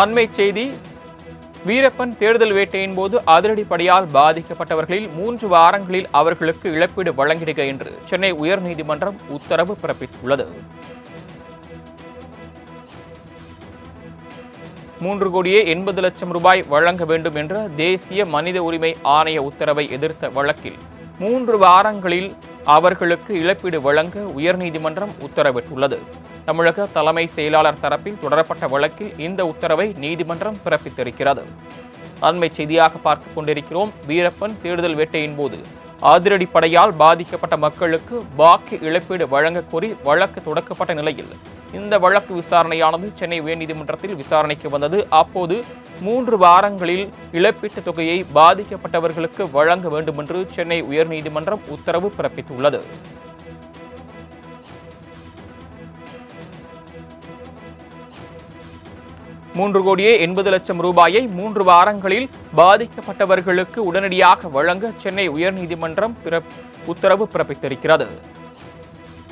அண்மை செய்தி வீரப்பன் தேர்தல் வேட்டையின் போது அதிரடிப்படையால் பாதிக்கப்பட்டவர்களில் மூன்று வாரங்களில் அவர்களுக்கு இழப்பீடு வழங்கிடுக என்று சென்னை உயர்நீதிமன்றம் உத்தரவு பிறப்பித்துள்ளது. மூன்று கோடியே எண்பது லட்சம் ரூபாய் வழங்க வேண்டும் என்ற தேசிய மனித உரிமை ஆணைய உத்தரவை எதிர்த்த வழக்கில் மூன்று வாரங்களில் அவர்களுக்கு இழப்பீடு வழங்க உயர்நீதிமன்றம் உத்தரவிட்டுள்ளது. தமிழக தலைமை செயலாளர் தரப்பில் தொடரப்பட்ட வழக்கில் இந்த உத்தரவை நீதிமன்றம் பிறப்பித்திருக்கிறது. அண்மை செய்தியாக பார்த்துக் கொண்டிருக்கிறோம் வீரப்பன் தேடுதல் வேட்டையின் போது அதிரடிப்படையால் பாதிக்கப்பட்ட மக்களுக்கு பாக்கி இழப்பீடு வழங்க கோரி வழக்கு தொடக்கப்பட்ட நிலையில் இந்த வழக்கு விசாரணையானது சென்னை உயர்நீதிமன்றத்தில் விசாரணைக்கு வந்தது. அப்போது மூன்று வாரங்களில் இழப்பீட்டுத் தொகையை பாதிக்கப்பட்டவர்களுக்கு வழங்க வேண்டும் என்று சென்னை உயர்நீதிமன்றம் உத்தரவு பிறப்பித்துள்ளது. மூன்று கோடியே எண்பது லட்சம் ரூபாயை மூன்று வாரங்களில் பாதிக்கப்பட்டவர்களுக்கு உடனடியாக வழங்க சென்னை உயர்நீதிமன்றம் உத்தரவு பிறப்பித்திருக்கிறது.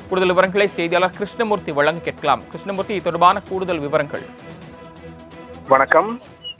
கூடுதல் விவரங்களை செய்தியாளர் கிருஷ்ணமூர்த்தி வழங்க கேட்கலாம். கிருஷ்ணமூர்த்தி இது தொடர்பான கூடுதல் விவரங்கள். வணக்கம்.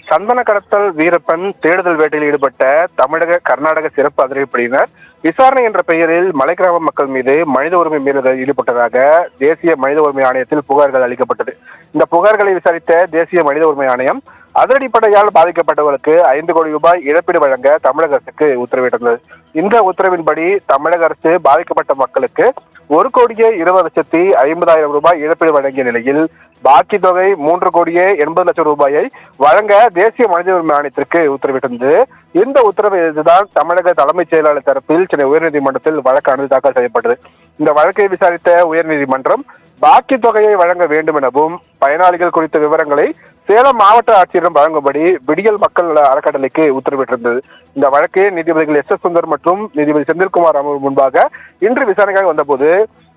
சந்தன கடத்தல் வீரப்பன் தேடுதல் வேட்டையில் ஈடுபட்ட தமிழக கர்நாடக சிறப்பு அதிரடிப்படையினர் விசாரணை என்ற பெயரில் மலைக்கிராம மக்கள் மீது மனித உரிமை மீறலில் ஈடுபட்டதாக தேசிய மனித உரிமை ஆணையத்தில் புகார்கள் அளிக்கப்பட்டது. இந்த புகார்களை விசாரித்த தேசிய மனித உரிமை ஆணையம் அதிரடிப்படையால் பாதிக்கப்பட்டவர்களுக்கு ஐந்து கோடி ரூபாய் இழப்பீடு வழங்க தமிழக அரசுக்கு உத்தரவிட்டிருந்தது. இந்த உத்தரவின்படி தமிழக அரசு பாதிக்கப்பட்ட மக்களுக்கு ஒரு கோடியே இருபது லட்சத்தி ஐம்பதாயிரம் ரூபாய் இழப்பீடு வழங்கிய நிலையில் பாக்கி தொகை மூன்று கோடியே எண்பது லட்சம் ரூபாயை வழங்க தேசிய மனித உரிமை ஆணையத்திற்கு உத்தரவிட்டிருந்தது இந்த உத்தரவு எதிர்த்துதான் தமிழக தலைமைச் செயலாளர் தரப்பில் சென்னை உயர்நீதிமன்றத்தில் வழக்கானது தாக்கல் செய்யப்பட்டது. இந்த வழக்கை விசாரித்த உயர்நீதிமன்றம் பாக்கி தொகையை வழங்க வேண்டும் எனவும் பயனாளிகள் குறித்த விவரங்களை சேலம் மாவட்ட ஆட்சியரிடம் வழங்கும்படி விடியல் மக்கள் நல அறக்கட்டளைக்கு உத்தரவிட்டிருந்தது. இந்த வழக்கு நீதிபதிகள் எஸ் எஸ் சுந்தர் மற்றும் நீதிபதி செந்தில்குமார் அமர்வு முன்பாக இன்று விசாரணைக்காக வந்தபோது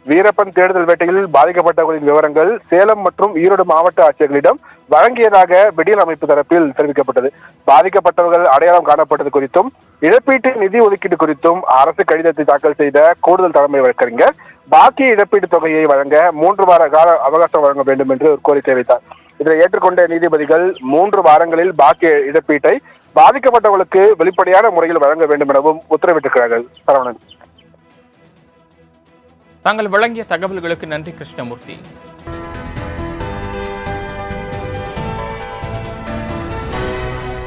வீரப்பன் தேடுதல் வேட்டையில் பாதிக்கப்பட்டவர்களின் விவரங்கள் சேலம் மற்றும் ஈரோடு மாவட்ட ஆட்சியர்களிடம் வழங்கியதாக விடியல் அமைப்பு தரப்பில் தெரிவிக்கப்பட்டது. பாதிக்கப்பட்டவர்கள் அடையாளம் காணப்பட்டது குறித்தும் இழப்பீட்டு நிதி ஒதுக்கீடு குறித்தும் அரசு கடிதத்தை தாக்கல் செய்த கூடுதல் தலைமை வழக்கறிஞர் பாக்கி இழப்பீட்டு தொகையை வழங்க மூன்று வார கால அவகாசம் வழங்க வேண்டும் என்று ஒரு கோரிக்கை வைத்தார். இதை ஏற்றுக்கொண்ட நீதிபதிகள் மூன்று வாரங்களில் பாக்கி இழப்பீட்டை பாதிக்கப்பட்டவர்களுக்கு வெளிப்படையான முறையில் வழங்க வேண்டும் எனவும் உத்தரவிட்டிருக்கிறார்கள். சரவணன். தாங்கள் வழங்கிய தகவல்களுக்கு நன்றி கிருஷ்ணமூர்த்தி.